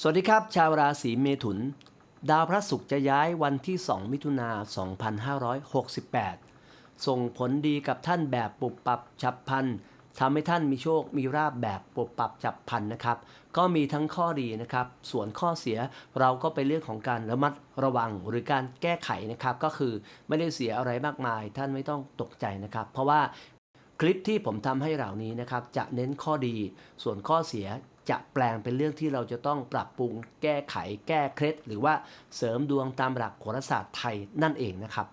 สวัสดีครับ ชาวราศีเมถุน ดาวพระศุกร์จะย้ายวันที่ 2 มิถุนา 2568 ส่งผลดีกับท่านแบบปุบปับฉับพันทำให้ท่านมีโชคมีราบแบบปุบปับฉับพันนะครับ ก็มีทั้งข้อดีนะครับ ส่วนข้อเสียเราก็เป็นเรื่องของการระมัดระวังหรือการแก้ไขนะครับ ก็คือไม่ได้เสียอะไรมากมาย ท่านไม่ต้องตกใจนะครับ เพราะว่าคลิปที่ผมทำให้เหล่านี้นะครับ จะเน้นข้อดี ส่วนข้อเสีย จะแปลงเป็นเรื่องที่เราจะต้องปรับปรุงแก้ไข แก้เคล็ด หรือว่าเสริมดวงตามหลักโหราศาสตร์ไทยนั่นเองนะครับ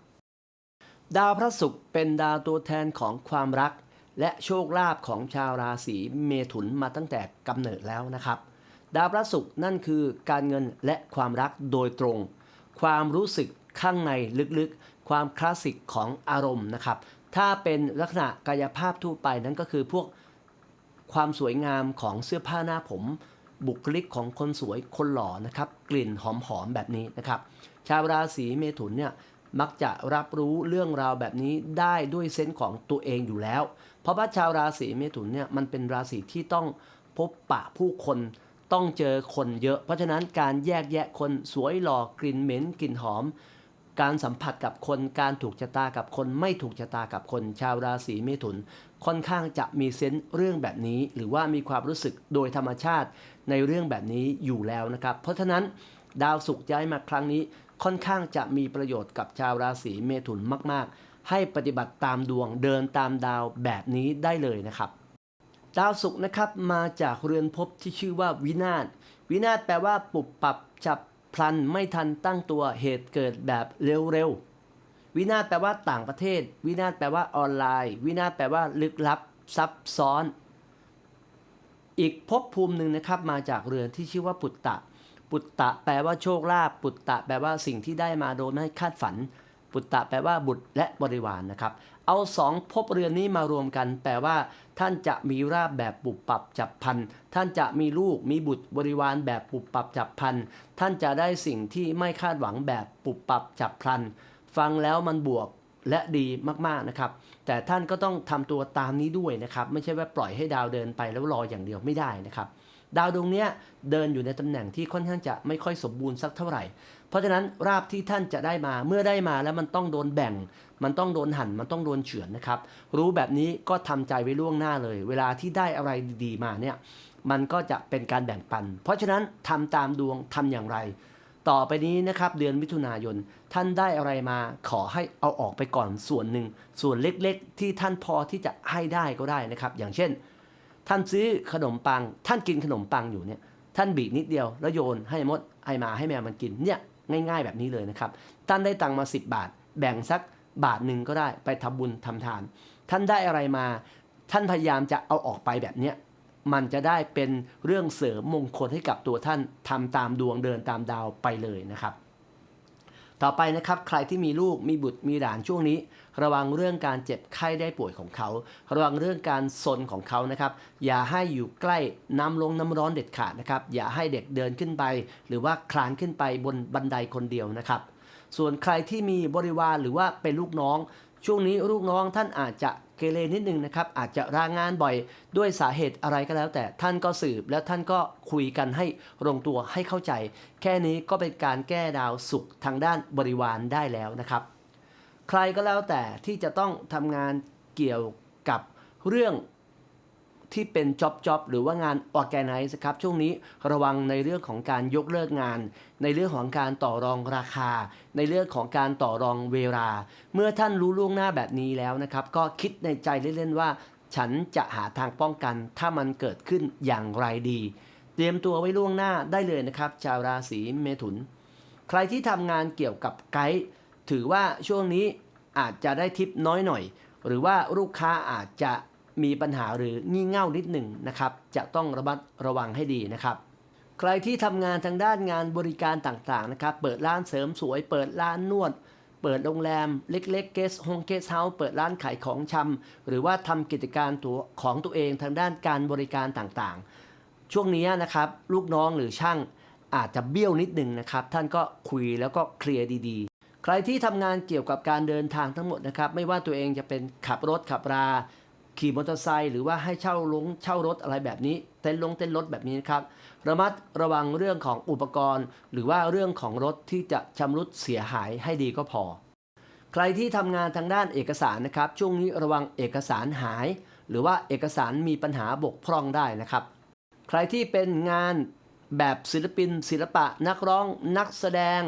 ดาวพระศุกร์เป็นดาวตัวแทนของความรัก และโชคลาภของชาวราศีเมถุนมาตั้งแต่กำเนิดแล้วนะครับ ดาวพระศุกร์นั่นคือการเงินและความรักโดยตรง ความรู้สึกข้างในลึกๆ ความคลาสสิกของอารมณ์นะครับ ถ้าเป็นลักษณะกายภาพทั่วไปนั้นก็คือพวก ความสวยงามของเสื้อผ้าหน้าผม บุคลิกของคนสวยคนหล่อนะครับ กลิ่นหอมๆแบบนี้นะครับ ชาวราศีเมถุนเนี่ยมักจะรับรู้เรื่องราวแบบนี้ได้ด้วยเซนส์ของตัวเองอยู่แล้ว เพราะว่าชาวราศีเมถุนเนี่ยมันเป็นราศีที่ต้องพบปะผู้คนต้องเจอคนเยอะ เพราะฉะนั้นการแยกแยะคนสวยหล่อกลิ่นเหม็นกลิ่นหอม การสัมผัสกับคนการถูกชะตากับคนไม่ถูกชะตากับคนชาวราศีเมถุน ค่อนข้างจะมีเซนส์เรื่องแบบนี้ หรือว่ามีความรู้สึกโดยธรรมชาติในเรื่องแบบนี้อยู่แล้วนะครับ เพราะฉะนั้นดาวศุกร์ย้ายมาครั้งนี้ค่อนข้างจะมีประโยชน์กับชาวราศีเมถุนมาก ๆ ให้ปฏิบัติตามดวงเดินตามดาวแบบนี้ได้เลยนะครับ ดาวศุกร์นะครับมาจากเรือนภพที่ชื่อว่าวินาศวินาศแปลว่าปุบปับฉับ พลันไม่ทันตั้งตัวเหตุเกิดแบบเร็วๆ วินาศแปลว่าต่างประเทศ วินาศแปลว่าออนไลน์ วินาศแปลว่าลึกลับ ซับซ้อน อีกภพภูมิหนึ่งนะครับมาจากเรือนที่ชื่อว่าปุตตะ ปุตตะแปลว่าโชคลาภ ปุตตะแปลว่าสิ่งที่ได้มาโดยไม่คาดฝัน ปุตตะแปลว่าบุตรและบริวารนนะครับ เอาสองภพเรือนนี้มารวมกัน แปลว่า ท่านจะมีราบแบบปุบปับจับพัน ท่านจะมีลูกมีบุตรบริวารแบบปุบปับจับพัน ท่านจะได้สิ่งที่ไม่คาดหวังแบบปุบปับจับพัน ฟังแล้วมันบวกและดีมากๆนะครับ แต่ท่านก็ต้องทำตัวตามนี้ด้วยนะครับ ไม่ใช่ว่าปล่อยให้ดาวเดินไปแล้วรออย่างเดียวไม่ได้นะครับ ดาวดวงนี้เดินอยู่ในตำแหน่งที่ค่อนข้างจะไม่ค่อยสมบูรณ์สักเท่าไหร่ เพราะฉะนั้นราบที่ท่านจะได้มาเมื่อได้มาแล้วมันต้องโดนแบ่ง มันต้องโดนหั่นมันต้องโดนเฉือนนะครับ รู้แบบนี้ก็ทำใจไว้ล่วงหน้าเลย เวลาที่ได้อะไรดีๆมาเนี่ยมันก็จะเป็นการแบ่งปัน เพราะฉะนั้นทำตามดวงทำอย่างไร ต่อไปนี้นะครับเดือนมิถุนายนท่านได้อะไรมาขอให้เอาออกไปก่อนส่วนหนึ่ง ส่วนเล็กๆ ที่ท่านพอที่จะให้ได้ก็ได้นะครับ อย่างเช่น ท่านซื้อขนมปัง ท่านกินขนมปังอยู่เนี่ยท่านบีบนิดเดียวแล้วโยนให้มดให้หมาให้แมวมันกินเนี่ย ง่ายๆแบบนี้เลยนะครับ ท่านได้ตังมา 10 บาท แบ่งสักบาทหนึ่งก็ได้ไปทำบุญทำทาน ท่านได้อะไรมา ท่านพยายามจะเอาออกไปแบบเนี้ยมันจะได้เป็นเรื่องเสริมมงคลให้กับตัวท่านทำตามดวงเดินตามดาวไปเลยนะครับ ต่อไปนะครับใครที่มีลูกมีบุตรมีหลานช่วงนี้ ระวังเรื่องการเจ็บไข้ได้ป่วยของเขา ระวังเรื่องการซนของเขานะครับ อย่าให้อยู่ใกล้น้ำลงน้ำร้อนเด็ดขาดนะครับ อย่าให้เด็กเดินขึ้นไป หรือว่าคลานขึ้นไปบนบันไดคนเดียวนะครับ ส่วนใครที่มีบริวารหรือว่าเป็นลูกน้อง ช่วงนี้ลูกน้องท่านอาจจะ เกเรนิดนึงนะครับ อาจจะรางงานบ่อยด้วยสาเหตุอะไรก็แล้ว แต่ท่านก็สืบและท่านก็คุยกันให้ลงตัวให้เข้าใจ แค่นี้ก็เป็นการแก้ดาวสุขทางด้านบริวารได้แล้วนะครับ ใครก็แล้วแต่ที่จะต้องทำงานเกี่ยวกับเรื่อง ที่เป็นจ็อบจ็อบหรือว่างานออแกไนซ์ครับช่วงนี้ระวังในเรื่องของการยกเลิกงาน ในเรื่องของการต่อรองราคา ในเรื่องของการต่อรองเวลา เมื่อท่านรู้ล่วงหน้าแบบนี้แล้วนะครับก็คิดในใจเล่นๆว่า ฉันจะหาทางป้องกัน ถ้ามันเกิดขึ้นอย่างไรดี เตรียมตัวไว้ล่วงหน้าได้เลยนะครับชาวราศีเมถุน ใครที่ทำงานเกี่ยวกับไกด์ถือว่าช่วงนี้อาจจะได้ทิปน้อยหน่อย หรือว่าลูกค้าอาจจะ มีปัญหาหรืองี่เง่านิดหนึ่งนะครับ จะต้องระมัดระวังให้ดีนะครับ ใครที่ทำงานทางด้านงานบริการต่างๆนะครับ เปิดร้านเสริมสวย เปิดร้านนวด เปิดโรงแรมเล็กๆเกสโฮงเกสเฮาส์เปิดร้านขายของชำหรือว่าทำกิจการตัวของตัวเองทางด้านการบริการต่างๆ ช่วงนี้นะครับลูกน้องหรือช่างอาจจะเบี้ยวนิดหนึ่งนะครับ ท่านก็คุยแล้วก็เคลียร์ดีๆ ใครที่ทำงานเกี่ยวกับการเดินทางทั้งหมดนะครับ ไม่ว่าตัวเองจะเป็นขับรถขับรา ขี่มอเตอร์ไซค์หรือว่าให้เช่าลงเช่ารถอะไรแบบนี้ เต้นลงเต้นรถแบบนี้นะครับระมัดระวังเรื่องของอุปกรณ์ หรือว่าเรื่องของรถที่จะชำรุดเสียหายให้ดีก็พอ ใครที่ทำงานทางด้านเอกสารนะครับ ช่วงนี้ระวังเอกสารหาย หรือว่าเอกสารมีปัญหาบกพร่องได้นะครับ ใครที่เป็นงานแบบศิลปิน ศิลปะนักร้องนักแสดง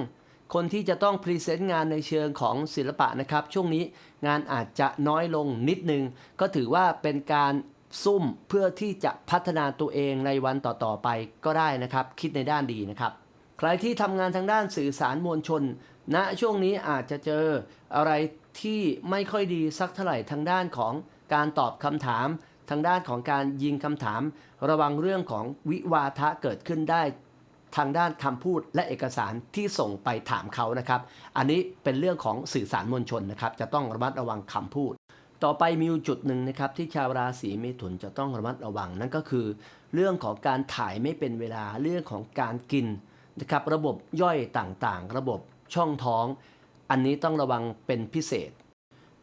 คนที่จะต้องพรีเซนต์งานในเชิงของศิลปะนะครับ ช่วงนี้งานอาจจะน้อยลงนิดนึง ก็ถือว่าเป็นการซุ่มเพื่อที่จะพัฒนาตัวเองในวันต่อๆไปก็ได้นะครับ คิดในด้านดีนะครับ ใครที่ทำงานทางด้านสื่อสารมวลชนณช่วงนี้อาจจะเจออะไรที่ไม่ค่อยดีสักเท่าไหร่ทางด้านของการตอบคำถาม ทางด้านของการยิงคำถาม ระวังเรื่องของวิวาทะเกิดขึ้นได้ ทางด้านคำพูดและเอกสารที่ส่งไปถามเขานะครับ อันนี้เป็นเรื่องของสื่อสารมวลชนนะครับ จะต้องระมัดระวังคำพูด ต่อไปมีอยู่จุดหนึ่งนะครับ ที่ชาวราศีเมถุนจะต้องระมัดระวัง นั่นก็คือ เรื่องของการถ่ายไม่เป็นเวลาเรื่องของการกินนะครับ ระบบย่อยต่างๆ ระบบช่องท้อง อันนี้ต้องระวังเป็นพิเศษ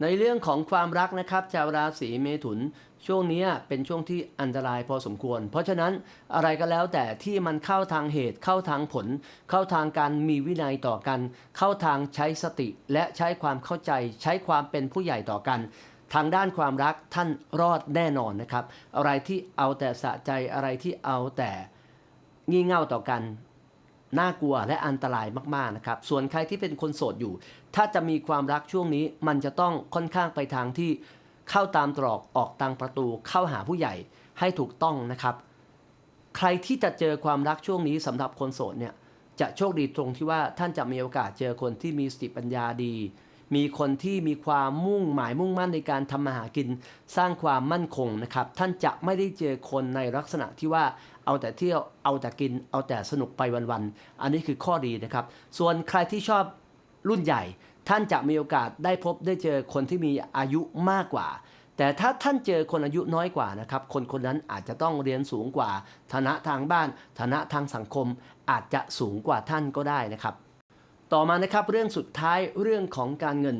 ในเรื่องของความรักนะครับ ชาวราศีเมถุน ช่วงนี้เป็นช่วงที่อันตรายพอสมควร เพราะฉะนั้นอะไรก็แล้วแต่ที่มันเข้าทางเหตุเข้าทางผล เข้าทางการมีวินัยต่อกัน เข้าทางใช้สติและใช้ความเข้าใจ ใช้ความเป็นผู้ใหญ่ต่อกัน ทางด้านความรักท่านรอดแน่นอนนะครับ อะไรที่เอาแต่สะใจอะไรที่เอาแต่งี่เง่าต่อกันน่ากลัวและอันตรายมากๆนะครับ ส่วนใครที่เป็นคนโสดอยู่ ถ้าจะมีความรักช่วงนี้มันจะต้องค่อนข้างไปทางที่ เข้าตามตรอกออกทางประตูเข้าหาผู้ใหญ่ให้ถูกต้องนะครับ ใครที่จะเจอความรักช่วงนี้สำหรับคนโสดเนี่ยจะโชคดีตรงที่ว่าท่านจะมีโอกาสเจอคนที่มีสติปัญญาดี มีคนที่มีความมุ่งหมายมุ่งมั่นในการทำมาหากิน สร้างความมั่นคงนะครับ ท่านจะไม่ได้เจอคนในลักษณะที่ว่าเอาแต่เที่ยวเอาแต่กิน เอาแต่สนุกไปวันๆอันนี้คือข้อดีนะครับ ส่วนใครที่ชอบรุ่นใหญ่ ท่านจะมีโอกาสได้พบได้เจอคนที่มีอายุมากกว่า แต่ถ้าท่านเจอคนอายุน้อยกว่านะครับ คนคนนั้นอาจจะต้องเรียนสูงกว่า ฐานะทางบ้าน ฐานะทางสังคม อาจจะสูงกว่าท่านก็ได้นะครับ ต่อมานะครับเรื่องสุดท้ายเรื่องของการเงิน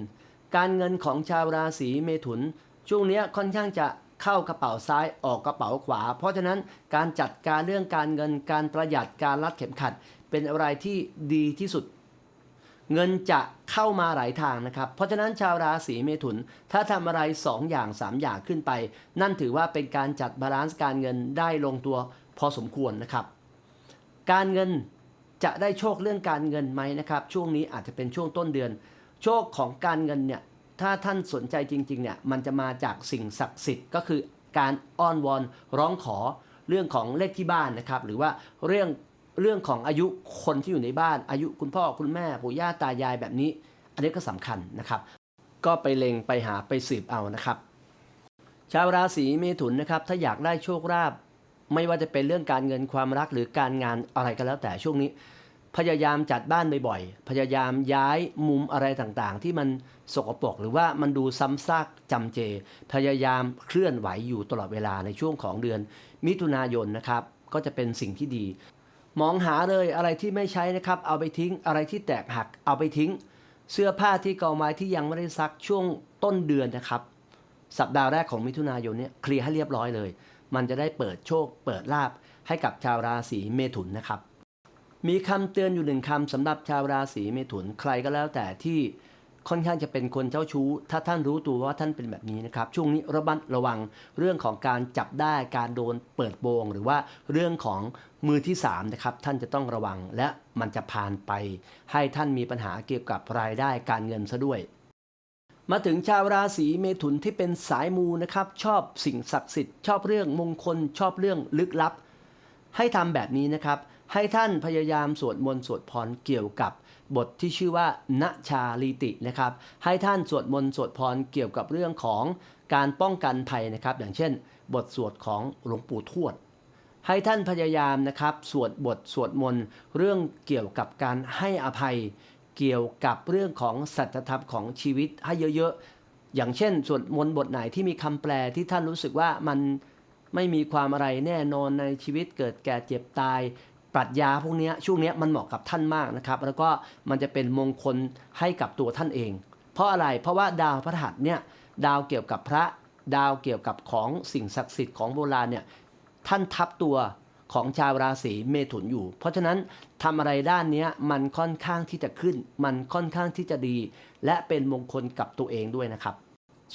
การเงินของชาวราศีเมถุน ช่วงนี้ค่อนข้างจะเข้ากระเป๋าซ้ายออกกระเป๋าขวา เพราะฉะนั้นการจัดการเรื่องการเงินการประหยัดการรัดเข็มขัด เป็นอะไรที่ดีที่สุด เงินจะ เข้ามาหลายทางนะครับ เพราะฉะนั้นชาวราศีเมถุน ถ้าทำอะไร 2 อย่าง 3 อย่างขึ้นไป นั่นถือว่าเป็นการจัดบาลานซ์การเงินได้ลงตัวพอสมควรนะครับ การเงินจะได้โชคเรื่องการเงินไหมนะครับ ช่วงนี้อาจจะเป็นช่วงต้นเดือน โชคของการเงินเนี่ยถ้าท่านสนใจจริงๆเนี่ยมันจะมาจากสิ่งศักดิ์สิทธิ์ก็คือการอ้อนวอนร้องขอเรื่องของเลขที่บ้านนะครับ หรือว่าเรื่อง เรื่องของอายุคนที่อยู่ในบ้าน อายุคุณพ่อคุณแม่ปู่ย่าตายายแบบนี้ อันนี้ก็สำคัญนะครับ ก็ไปเล็งไปหาไปสืบเอานะครับ ชาวราศีเมถุนนะครับ ถ้าอยากได้โชคลาภไม่ว่าจะเป็นเรื่องการเงินความรักหรือการงานอะไรก็แล้วแต่ช่วงนี้ พยายามจัดบ้านบ่อยๆพยายามย้ายมุมอะไรต่างๆ ที่มันสกปรกหรือว่ามันดูซ้ำซากจำเจ พยายามเคลื่อนไหวอยู่ตลอดเวลาในช่วงของเดือน มิถุนายนนะครับก็จะเป็นสิ่งที่ดี มองหาเลยอะไรที่ไม่ใช้นะครับ เอาไปทิ้งอะไรที่แตกหักเอาไปทิ้ง เสื้อผ้าที่กองไม้ที่ยังไม่ได้ซักช่วงต้นเดือนนะครับ สัปดาห์แรกของมิถุนายนเนี่ยเคลียร์ให้เรียบร้อยเลย มันจะได้เปิดโชค เปิดลาบให้กับชาวราศีเมถุนนะครับ มีคำเตือนอยู่หนึ่งคำสำหรับชาวราศีเมถุนใครก็แล้วแต่ที่ ค่อนข้างจะเป็นคนเจ้าชู้ ถ้าท่านรู้ตัวว่าท่านเป็นแบบนี้นะครับ ช่วงนี้ระมัดระวังเรื่องของการจับได้การโดนเปิดโปงหรือว่าเรื่องของมือที่3นะครับท่านจะต้องระวังและมันจะผ่านไป ให้ท่านมีปัญหาเกี่ยวกับรายได้การเงินซะด้วยมาถึงชาวราศีเมถุนที่เป็นสายมูนะครับ ชอบสิ่งศักดิ์สิทธิ์ชอบเรื่องมงคลชอบเรื่องลึกลับ ให้ทำแบบนี้นะครับ ให้ท่านพยายามสวดมนต์สวดพรเกี่ยวกับบทที่ชื่อว่าณชาลีตินะครับ ให้ท่านสวดมนต์สวดพรเกี่ยวกับเรื่องของการป้องกันภัยนะครับ อย่างเช่น บทสวดของหลวงปู่ทวด ให้ท่านพยายามนะครับสวดบทสวดมนต์เรื่องเกี่ยวกับการให้อภัย เกี่ยวกับเรื่องของสัจธรรมของชีวิตให้เยอะๆ อย่างเช่น สวดมนต์บทไหนที่มีคำแปลที่ท่านรู้สึกว่ามันไม่มีความอะไรแน่นอนในชีวิตเกิดแก่เจ็บตาย ปรัชญาพวกนี้ช่วงนี้มันเหมาะกับท่านมากนะครับ แล้วก็มันจะเป็นมงคลให้กับตัวท่านเอง เพราะอะไรเพราะว่าดาวพระหัสเนี่ยดาวเกี่ยวกับพระดาวเกี่ยวกับของสิ่งศักดิ์สิทธิ์ของโบราณเนี่ยท่านทับตัวของชาวราศีเมถุนอยู่ เพราะฉะนั้นทำอะไรด้านนี้มันค่อนข้างที่จะขึ้น มันค่อนข้างที่จะดี และเป็นมงคลกับตัวเองด้วยนะครับ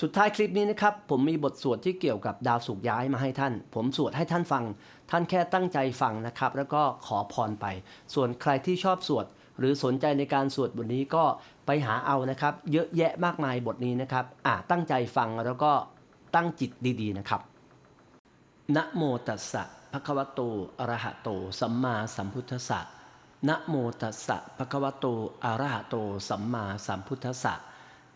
สุดท้ายคลิปนี้นะครับ ผมมีบทสวดที่เกี่ยวกับดาวสุกย้ายมาให้ท่าน ผมสวดให้ท่านฟัง ท่านแค่ตั้งใจฟังนะครับ แล้วก็ขอพรไป ส่วนใครที่ชอบสวด หรือสนใจในการสวดบทนี้ก็ไปหาเอานะครับ เยอะแยะมากมายบทนี้นะครับอ่าตั้งใจฟังแล้วก็ตั้งจิตดีๆนะครับนะโมตัสสะภะคะวะโตอะระหะโต สัมมาสัมพุทธัสสะนะโมตัสสะภะคะวะโตอะระหะโต สัมมาสัมพุทธัสสะ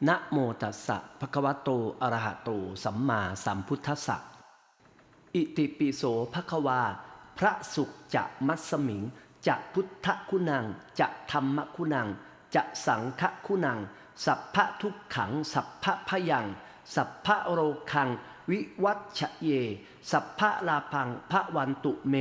นะโมตัสสะภะคะวะโตอะระหะโต สัมมาสัมพุทธัสสะ อิติปิโสภะคะวา พระสุขจะมัสมิง จะพุทธคุณัง จะธรรมคุณัง จะสังฆคุณัง สัพพะทุกขัง สัพพะพยัง สัพพะโรคัง วิวัชเย สัพพะลาพังพระวันตุเม